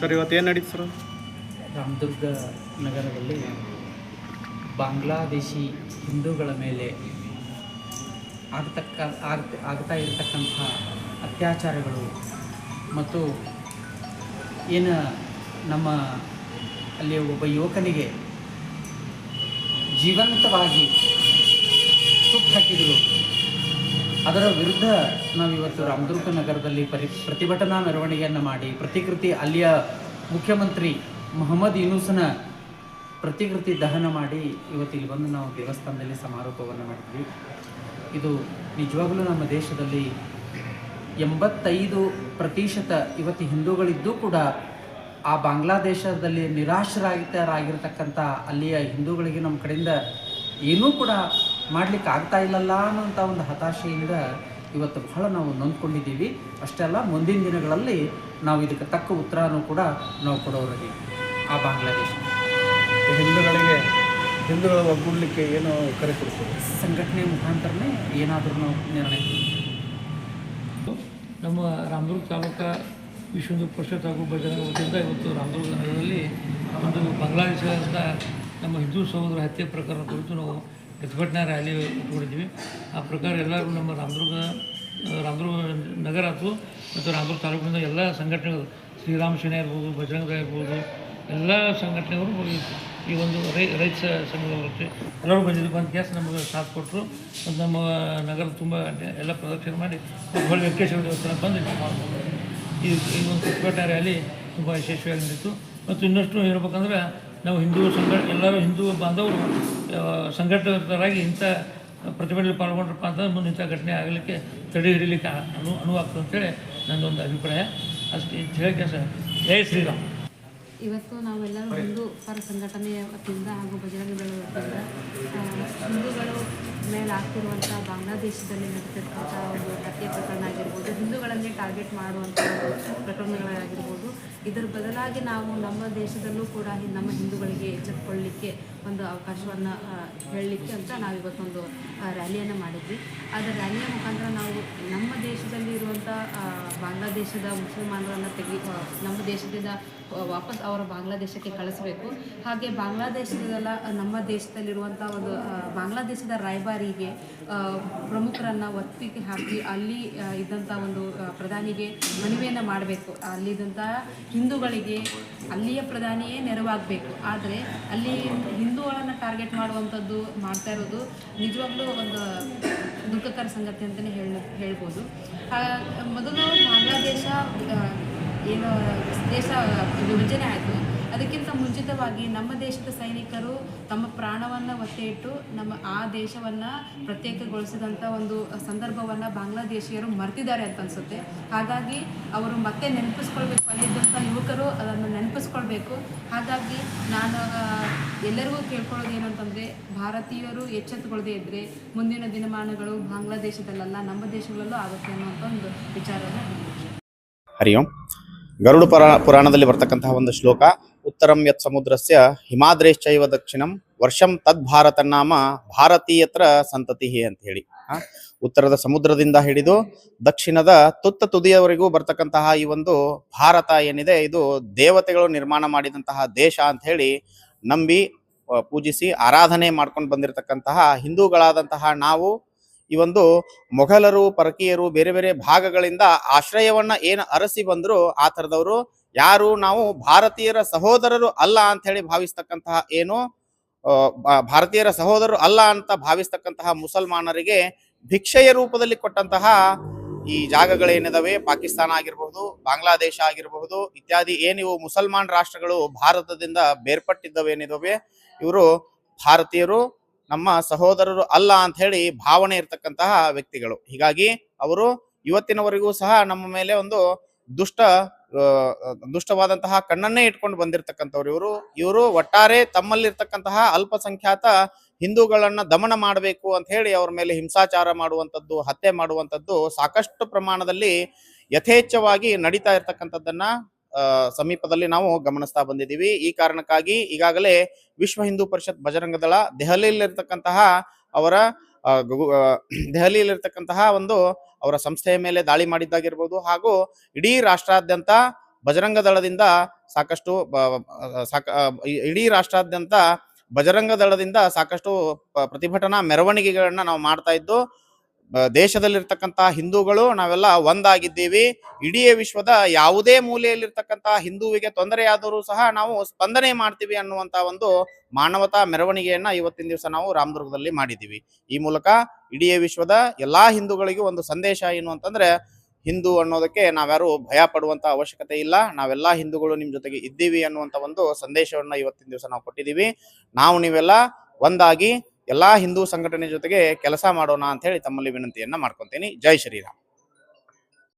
Sir, ಇವತ್ತು ಏನು ನಡೀತು ಸರ್? ರಾಮದುರ್ಗ ನಗರದಲ್ಲಿ ಬಾಂಗ್ಲಾದೇಶಿ ಹಿಂದೂಗಳ ಮೇಲೆ ಆಗ್ತಕ್ಕ ಆಗ್ ಆಗ್ತಾ ಇರತಕ್ಕಂಥ ಅತ್ಯಾಚಾರಗಳು ಮತ್ತು ಏನು ನಮ್ಮ ಅಲ್ಲಿ ಒಬ್ಬ ಯುವಕನಿಗೆ ಜೀವಂತವಾಗಿ ಸುಟ್ಟು ಹಾಕಿದರು. ಅದರ ವಿರುದ್ಧ ನಾವು ಇವತ್ತು ರಾಮದುರ್ಗ ನಗರದಲ್ಲಿ ಪರಿ, ಪ್ರತಿಭಟನಾ ಮೆರವಣಿಗೆಯನ್ನು ಮಾಡಿ, ಪ್ರತಿಕೃತಿ ಅಲ್ಲಿಯ ಮುಖ್ಯಮಂತ್ರಿ ಮೊಹಮ್ಮದ್ ಯೂನೂಸನ ಪ್ರತಿಕೃತಿ ದಹನ ಮಾಡಿ ಇವತ್ತು ಇಲ್ಲಿ ಬಂದು ನಾವು ದೇವಸ್ಥಾನದಲ್ಲಿ ಸಮಾರೋಪವನ್ನು ಮಾಡಿದ್ವಿ. ಇದು ನಿಜವಾಗಲೂ ನಮ್ಮ ದೇಶದಲ್ಲಿ ಎಂಬತ್ತೈದು ಪ್ರತಿಶತ ಇವತ್ತು ಹಿಂದೂಗಳಿದ್ದೂ ಕೂಡ ಆ ಬಾಂಗ್ಲಾದೇಶದಲ್ಲಿ ನಿರಾಶರಾಗಿತರಾಗಿರ್ತಕ್ಕಂಥ ಅಲ್ಲಿಯ ಹಿಂದೂಗಳಿಗೆ ನಮ್ಮ ಕಡೆಯಿಂದ ಏನೂ ಕೂಡ ಮಾಡ್ಲಿಕ್ಕೆ ಆಗ್ತಾ ಇಲ್ಲಲ್ಲ ಅನ್ನೋಂಥ ಒಂದು ಹತಾಶೆಯಿಂದ ಇವತ್ತು ಬಹಳ ನಾವು ನೊಂದ್ಕೊಂಡಿದ್ದೀವಿ. ಅಷ್ಟೇ ಅಲ್ಲ ಮುಂದಿನ ದಿನಗಳಲ್ಲಿ ನಾವು ಇದಕ್ಕೆ ತಕ್ಕ ಉತ್ತರನೂ ಕೂಡ ನಾವು ಕೊಡೋರಿಗೆ ಆ ಬಾಂಗ್ಲಾದೇಶ. ಹಿಂದೂಗಳಿಗೆ ಹಿಂದೂಗಳ ಒಗ್ಗೂಡಲಿಕ್ಕೆ ಏನು ಕರೆ ಕೊಡ್ತೀವಿ ಸಂಘಟನೆ ಮುಖಾಂತರನೇ ಏನಾದರೂ ನಾವು ನಿರ್ಣಯ ನಮ್ಮ ರಾಮದುರ್ಗ ತಾಲೂಕಾ ವಿಶ್ವ ಹಿಂದೂ ಪರಿಷತ್ ಹಾಗೂ ಭಜನೆ ವತಿಯಿಂದ ಇವತ್ತು ರಾಮದುರ್ಗ ನಗರದಲ್ಲಿ ಒಂದು ಬಾಂಗ್ಲಾದೇಶದಿಂದ ನಮ್ಮ ಹಿಂದೂ ಸಹೋದರ ಹತ್ಯೆ ಪ್ರಕರಣ ಕುರಿತು ನಾವು ಪ್ರತಿಭಟನಾ ರ್ಯಾಲಿ ಇಟ್ಕೊಂಡಿದ್ವಿ ಆ ಪ್ರಕಾರ ಎಲ್ಲರೂ ನಮ್ಮ ರಾಮದುರ್ಗ ರಾಮದುರ್ಗ ನಗರ ಆಯ್ತು ಮತ್ತು ರಾಮದುರ್ಗ ತಾಲೂಕಿನಿಂದ ಎಲ್ಲ ಸಂಘಟನೆಗಳು, ಶ್ರೀರಾಮ ಸೇನೆ ಇರ್ಬೋದು ಬಜರಂಗ ಇರ್ಬೋದು, ಎಲ್ಲ ಸಂಘಟನೆಗಳು ಈ- ಒಂದು ರೈ, ರೈತ ಸ- ಸಂಘದವರು ಎಲ್ಲರೂ ಬಂದಿದ್ದು ಬಂದು ಗ್ಯಾಸ್ ನಮಗೆ ಸಾಥ್ ಕೊಟ್ಟರು ಮತ್ತು ನಮ್ಮ ನಗರ ತುಂಬ ಎಲ್ಲ ಪ್ರದಕ್ಷಿಣೆ ಮಾಡಿ ಹೊಳ್ಳಿ ವೆಂಕಟೇಶ್ವರ ದೇವಸ್ಥಾನ ಬಂದು ಈ ಈ ಒಂದು ಪ್ರತಿಭಟನಾ ರ್ಯಾಲಿ ತುಂಬ ಯಶಸ್ವಿಯಾಗಿ ನಡೀತು. ಮತ್ತು ಇನ್ನಷ್ಟು ಹೇಳ್ಬೇಕಂದ್ರೆ ನಾವು ಹಿಂದೂ ಸಂಘ, ಎಲ್ಲರೂ ಹಿಂದೂ ಬಾಂಧವರು ಸಂಘಟಿತರಾಗಿ ಇಂಥ ಪ್ರತಿಭಟನೆ ಪಾಲ್ಗೊಂಡ್ರಪ್ಪ ಅಂತಂದ್ರೆ ಮುಂದೆ ಇಂಥ ಘಟನೆ ಆಗಲಿಕ್ಕೆ ತಡೆ ಹಿಡಿಯಲಿಕ್ಕೆ ಅನು, ಅನುವಾಗ್ತದೆ ಅಂತೇಳಿ ನನ್ನೊಂದು ಅಭಿಪ್ರಾಯ. ಅಷ್ಟು, ಇದು ಸರ್? ಜಯ ಶ್ರೀರಾಮ್. ಇವತ್ತು ನಾವೆಲ್ಲರೂ ಹಿಂದೂ ಪರ ಸಂಘಟನೆಯ ವತಿಯಿಂದ ಹಾಗೂ ವತಿಯಿಂದ ಹಿಂದೂಗಳು ಮೇಲೆ ಆಗ್ತಿರುವಂಥ ಬಾಂಗ್ಲಾದೇಶದಲ್ಲಿ ನಡೆದಿರ್ತಕ್ಕಂಥ ಒಂದು ಹತ್ಯೆ ಪ್ರಕರಣ ಆಗಿರ್ಬೋದು, ಹಿಂದೂಗಳನ್ನೇ ಟಾರ್ಗೆಟ್ ಮಾಡುವಂಥ ಪ್ರಕರಣಗಳಾಗಿರ್ಬೋದು ಇದರ ಬದಲಾಗಿ ನಾವು ನಮ್ಮ ದೇಶದಲ್ಲೂ ಕೂಡ ನಮ್ಮ ಹಿಂದೂಗಳಿಗೆ ಎಚ್ಚೆತ್ತುಕೊಳ್ಳಲಿಕ್ಕೆ ಒಂದು ಅವಕಾಶವನ್ನು ಹೇಳಲಿಕ್ಕೆ ಅಂತ ನಾವು ಇವತ್ತೊಂದು ರ್ಯಾಲಿಯನ್ನು ಮಾಡಿದ್ವಿ. ಅದರ ರ್ಯಾಲಿಯ ಮುಖಾಂತರ ನಾವು ನಮ್ಮ ದೇಶದಲ್ಲಿ ಇರುವಂಥ ಬಾಂಗ್ಲಾದೇಶದ ಮುಸಲ್ಮಾನರನ್ನು ತೆಗಿ ನಮ್ಮ ದೇಶದಿಂದ ವಾಪಸ್ ಅವರ ಬಾಂಗ್ಲಾದೇಶಕ್ಕೆ ಕಳಿಸಬೇಕು. ಹಾಗೆ ಬಾಂಗ್ಲಾದೇಶದಲ್ಲ, ನಮ್ಮ ದೇಶದಲ್ಲಿರುವಂಥ ಒಂದು ಬಾಂಗ್ಲಾದೇಶದ ರಾಯಭಾರಿಗೆ ಆ, ಪ್ರಮುಖರನ್ನು ಒತ್ತಿಗೆ ಹಾಕಿ ಅಲ್ಲಿ ಇದ್ದಂಥ ಒಂದು ಪ್ರಧಾನಿಗೆ ಮನವಿಯನ್ನು ಮಾಡಬೇಕು. ಅಲ್ಲಿದ್ದಂಥ ಹಿಂದೂಗಳಿಗೆ ಅಲ್ಲಿಯ ಪ್ರಧಾನಿಯೇ ನೆರವಾಗಬೇಕು. ಆದರೆ ಅಲ್ಲಿ ಹಿಂದೂಗಳನ್ನು ಟಾರ್ಗೆಟ್ ಮಾಡುವಂಥದ್ದು ಮಾಡ್ತಾ ಇರೋದು ನಿಜವಾಗ್ಲೂ ಒಂದು ದುಃಖಕರ ಸಂಗತಿ ಅಂತಲೇ ಹೇಳ ಹೇಳ್ಬೋದು. ಮೊದಲು ಬಾಂಗ್ಲಾದೇಶ ಏನು ದೇಶ ವಿಭಜನೆ ಆಯಿತು. ಮುಂಚಿತವಾಗಿ ನಮ್ಮ ದೇಶದ ಸೈನಿಕರು ತಮ್ಮ ಪ್ರಾಣವನ್ನು ಒತ್ತೆ ಇಟ್ಟು ನಮ್ಮ ಆ ದೇಶವನ್ನು ಪ್ರತ್ಯೇಕಗೊಳಿಸಿದಂಥ ಒಂದು ಸಂದರ್ಭವನ್ನು ಬಾಂಗ್ಲಾದೇಶಿಯರು ಮರ್ತಿದ್ದಾರೆ ಅಂತ ಅನಿಸುತ್ತೆ. ಹಾಗಾಗಿ ಅವರು ಮತ್ತೆ ನೆನಪಿಸ್ಕೊಳ್ಬೇಕು ಅಲ್ಲಿದ್ದಂಥ ಯುವಕರು ಅದನ್ನು ನೆನಪಿಸ್ಕೊಳ್ಬೇಕು. ಹಾಗಾಗಿ ನಾನು ಎಲ್ಲರಿಗೂ ಕೇಳ್ಕೊಳ್ಳೋದು ಏನಂತಂದರೆ ಭಾರತೀಯರು ಎಚ್ಚೆತ್ತುಕೊಳ್ಳದೇ ಇದ್ದರೆ ಮುಂದಿನ ದಿನಮಾನಗಳು ಬಾಂಗ್ಲಾದೇಶದಲ್ಲ ನಮ್ಮ ದೇಶಗಳಲ್ಲೂ ಆಗುತ್ತೆ ಅನ್ನೋಂಥ ಒಂದು ವಿಚಾರವನ್ನು ಹರಿ ಓಂ ಗರುಡ ಪುರಾ, ಪುರಾಣದಲ್ಲಿ ಬರ್ತಕ್ಕಂತಹ ಒಂದು ಶ್ಲೋಕ ಉತ್ತರಂ ಯತ್ ಸಮುದ್ರಸ್ಯ ಹಿಮಾದ್ರೇಶ್ಚೈವ ದಕ್ಷಿಣಂ ವರ್ಷಂ ತದ್ ಭಾರತ ನಾಮ ಭಾರತೀಯತ್ರ ಸಂತತಿ ಅಂತ ಹೇಳಿ. ಉತ್ತರದ ಸಮುದ್ರದಿಂದ ಹಿಡಿದು ದಕ್ಷಿಣದ ತುತ್ತ ತುದಿಯವರೆಗೂ ಬರ್ತಕ್ಕಂತಹ ಈ ಒಂದು ಭಾರತ ಏನಿದೆ, ಇದು ದೇವತೆಗಳು ನಿರ್ಮಾಣ ಮಾಡಿದಂತಹ ದೇಶ ಅಂತ ಹೇಳಿ ನಂಬಿ ಪೂಜಿಸಿ ಆರಾಧನೆ ಮಾಡ್ಕೊಂಡು ಬಂದಿರತಕ್ಕಂತಹ ಹಿಂದೂಗಳಾದಂತಹ ನಾವು ಈ ಒಂದು ಮೊಘಲರು, ಪರಕೀಯರು ಬೇರೆ ಬೇರೆ ಭಾಗಗಳಿಂದ ಆಶ್ರಯವನ್ನ ಏನು ಅರಸಿ ಬಂದ್ರು, ಆ ಥರದವರು ಯಾರು ನಾವು ಭಾರತೀಯರ ಸಹೋದರರು ಅಲ್ಲ ಅಂತ ಹೇಳಿ ಭಾವಿಸ್ತಕ್ಕಂತಹ ಏನು ಭಾರತೀಯರ ಸಹೋದರರು ಅಲ್ಲ ಅಂತ ಭಾವಿಸ್ತಕ್ಕಂತಹ ಮುಸಲ್ಮಾನರಿಗೆ ಭಿಕ್ಷೆಯ ರೂಪದಲ್ಲಿ ಕೊಟ್ಟಂತಹ ಈ ಜಾಗಗಳೇನಿದಾವೆ? ಪಾಕಿಸ್ತಾನ ಆಗಿರಬಹುದು, ಬಾಂಗ್ಲಾದೇಶ ಆಗಿರಬಹುದು, ಇತ್ಯಾದಿ ಏನಿವು ಮುಸಲ್ಮಾನ್ ರಾಷ್ಟ್ರಗಳು ಭಾರತದಿಂದ ಬೇರ್ಪಟ್ಟಿದ್ದವೇನಿದಾವೆ? ಇವರು ಭಾರತೀಯರು, ನಮ್ಮ ಸಹೋದರರು ಅಲ್ಲ ಅಂತ ಹೇಳಿ ಭಾವನೆ ಇರ್ತಕ್ಕಂತಹ ವ್ಯಕ್ತಿಗಳು. ಹೀಗಾಗಿ ಅವರು ಇವತ್ತಿನವರೆಗೂ ಸಹ ನಮ್ಮ ಮೇಲೆ ಒಂದು ದುಷ್ಟ ದುಷ್ಟವಾದಂತಹ ಕಣ್ಣನ್ನೇ ಇಟ್ಕೊಂಡು ಬಂದಿರತಕ್ಕಂಥವ್ರು ಇವರು. ಇವರು ಒಟ್ಟಾರೆ ತಮ್ಮಲ್ಲಿರ್ತಕ್ಕಂತಹ ಅಲ್ಪಸಂಖ್ಯಾತ ಹಿಂದೂಗಳನ್ನ ದಮನ ಮಾಡಬೇಕು ಅಂತ ಹೇಳಿ ಅವ್ರ ಮೇಲೆ ಹಿಂಸಾಚಾರ ಮಾಡುವಂಥದ್ದು, ಹತ್ಯೆ ಮಾಡುವಂಥದ್ದು ಸಾಕಷ್ಟು ಪ್ರಮಾಣದಲ್ಲಿ ಯಥೇಚ್ಛವಾಗಿ ನಡೀತಾ ಇರ್ತಕ್ಕಂಥದ್ದನ್ನ ಸಮೀಪದಲ್ಲಿ ನಾವು ಗಮನಿಸ್ತಾ ಬಂದಿದ್ದೀವಿ. ಈ ಕಾರಣಕ್ಕಾಗಿ ಈಗಾಗಲೇ ವಿಶ್ವ ಹಿಂದೂ ಪರಿಷತ್ ಬಜರಂಗ ದಳ ದೆಹಲಿಯಲ್ಲಿರ್ತಕ್ಕಂತಹ ಅವರ ದೆಹಲಿಯಲ್ಲಿರ್ತಕ್ಕಂತಹ ಒಂದು ಅವರ ಸಂಸ್ಥೆಯ ಮೇಲೆ ದಾಳಿ ಮಾಡಿದ್ದಾಗಿರ್ಬೋದು ಹಾಗೂ ಇಡೀ ರಾಷ್ಟ್ರಾದ್ಯಂತ ಬಜರಂಗ ದಳದಿಂದ ಸಾಕಷ್ಟು ಸಾಕ ಇಡೀ ರಾಷ್ಟ್ರಾದ್ಯಂತ ಬಜರಂಗ ದಳದಿಂದ ಸಾಕಷ್ಟು ಪ್ರತಿಭಟನಾ ಮೆರವಣಿಗೆಗಳನ್ನ ನಾವು ಮಾಡ್ತಾ ಇದ್ದು ದೇಶದಲ್ಲಿರ್ತಕ್ಕಂಥ ಹಿಂದೂಗಳು ನಾವೆಲ್ಲ ಒಂದಾಗಿದ್ದೀವಿ. ಇಡೀ ವಿಶ್ವದ ಯಾವುದೇ ಮೂಲೆಯಲ್ಲಿರ್ತಕ್ಕಂಥ ಹಿಂದೂವಿಗೆ ತೊಂದರೆಯಾದರೂ ಸಹ ನಾವು ಸ್ಪಂದನೆ ಮಾಡ್ತೀವಿ ಅನ್ನುವಂತ ಒಂದು ಮಾನವತಾ ಮೆರವಣಿಗೆಯನ್ನ ಇವತ್ತಿನ ದಿವಸ ನಾವು ರಾಮದುರ್ಗದಲ್ಲಿ ಮಾಡಿದ್ದೀವಿ. ಈ ಮೂಲಕ ಇಡೀ ವಿಶ್ವದ ಎಲ್ಲಾ ಹಿಂದೂಗಳಿಗೂ ಒಂದು ಸಂದೇಶ ಏನು ಅಂತಂದ್ರೆ, ಹಿಂದೂ ಅನ್ನೋದಕ್ಕೆ ನಾವ್ಯಾರು ಭಯ ಪಡುವಂತ ಅವಶ್ಯಕತೆ ಇಲ್ಲ. ನಾವೆಲ್ಲಾ ಹಿಂದೂಗಳು ನಿಮ್ ಜೊತೆಗೆ ಇದ್ದೀವಿ ಅನ್ನುವಂತ ಒಂದು ಸಂದೇಶವನ್ನ ಇವತ್ತಿನ ದಿವಸ ನಾವು ಕೊಟ್ಟಿದ್ದೀವಿ. ನಾವು ನೀವೆಲ್ಲ ಒಂದಾಗಿ ಎಲ್ಲಾ ಹಿಂದೂ ಸಂಘಟನೆ ಜೊತೆಗೆ ಕೆಲಸ ಮಾಡೋಣ ಅಂತ ಹೇಳಿ ತಮ್ಮಲ್ಲಿ ವಿನಂತಿಯನ್ನ ಮಾಡ್ಕೊಂತೀನಿ. ಜೈ ಶ್ರೀರಾಮ್.